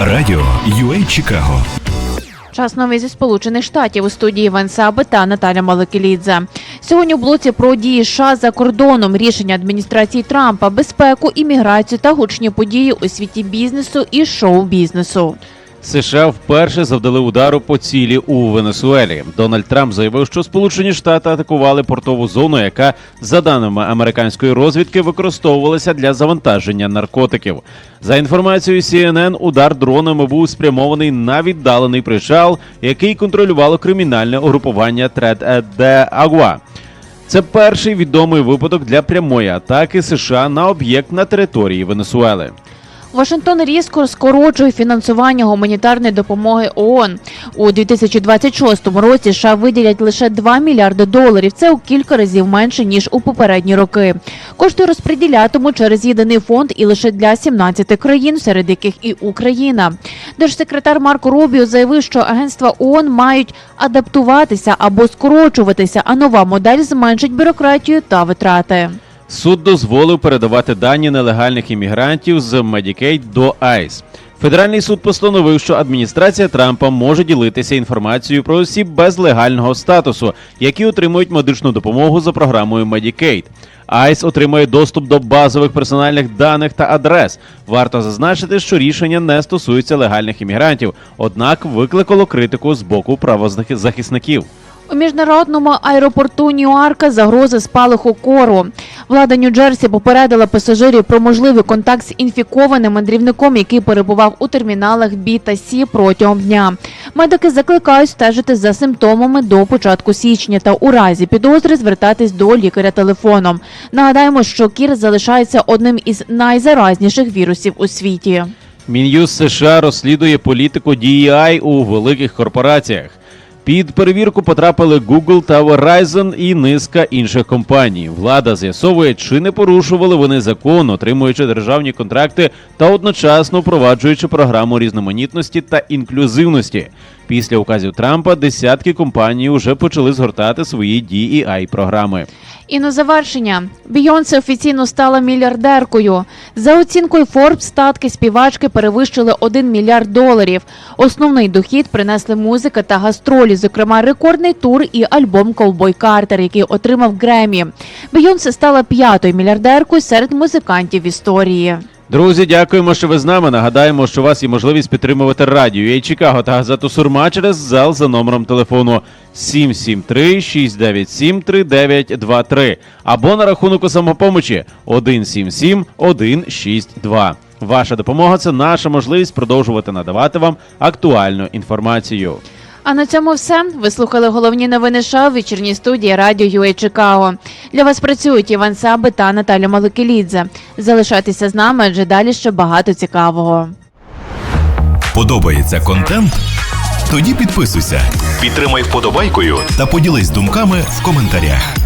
Радіо UA Чикаго. Час новий зі сполучених штатів у студії Венсаби Саби та Наталя Маликелідзе. Сьогодні у блоці про дії США за кордоном, рішення адміністрації Трампа, безпеку, імміграцію та гучні події у світі бізнесу і шоу-бізнесу. США вперше завдали удару по цілі у Венесуелі. Дональд Трамп заявив, що Сполучені Штати атакували портову зону, яка, за даними американської розвідки, використовувалася для завантаження наркотиків. За інформацією CNN, удар дронами був спрямований на віддалений причал, який контролювало кримінальне угрупування Тред де Агуа. Це перший відомий випадок для прямої атаки США на об'єкт на території Венесуели. Вашингтон різко скорочує фінансування гуманітарної допомоги ООН. У 2026 році США виділять лише 2 мільярди доларів. Це у кілька разів менше ніж у попередні роки. Кошти розподілятимуть через єдиний фонд і лише для 17 країн, серед яких і Україна. Держсекретар Марко Рубіо заявив, що агентства ООН мають адаптуватися або скорочуватися, а нова модель зменшить бюрократію та витрати. Суд дозволив передавати дані нелегальних іммігрантів з Medicaid до ICE. Федеральний суд постановив, що адміністрація Трампа може ділитися інформацією про осіб без легального статусу, які отримують медичну допомогу за програмою Medicaid. ICE отримує доступ до базових персональних даних та адрес. Варто зазначити, що рішення не стосується легальних іммігрантів, однак викликало критику з боку правозахисників. У міжнародному аеропорту Ньюарка загрози спалаху кору. Влада Нью-Джерсі попередила пасажирів про можливий контакт з інфікованим мандрівником, який перебував у терміналах Бі та Сі протягом дня. Медики закликають стежити за симптомами до початку січня та у разі підозри звертатись до лікаря телефоном. Нагадаємо, що кір залишається одним із найзаразніших вірусів у світі. Мін'юз США розслідує політику DEI у великих корпораціях. Під перевірку потрапили Google та Verizon і низка інших компаній. Влада з'ясовує, чи не порушували вони закон, отримуючи державні контракти та одночасно впроваджуючи програму різноманітності та інклюзивності. Після указів Трампа десятки компаній вже почали згортати свої DEI програми. І на завершення Бійонсе офіційно стала мільярдеркою. За оцінкою Forbes, статки співачки перевищили 1 мільярд доларів. Основний дохід принесли музика та гастролі, зокрема рекордний тур і альбом Ковбой Картер, який отримав Гремі. Бійонсе стала п'ятою мільярдеркою серед музикантів історії. Друзі, дякуємо, що ви з нами. Нагадаємо, що у вас є можливість підтримувати радіо «Ей Чикаго та газету Сурма через зал за номером телефону 773-697-3923 або на рахунку самопомочі 177-162. Ваша допомога це наша можливість продовжувати надавати вам актуальну інформацію. А на цьому все. Ви слухали головні новини США в студії радіо UA Чикаго. Для вас працюють Іван Саби та Наталя Маликелідзе. Залишайтеся з нами, адже далі ще багато цікавого. Подобається контент? Тоді підписуйся, підтримай вподобайкою та поділись думками в коментарях.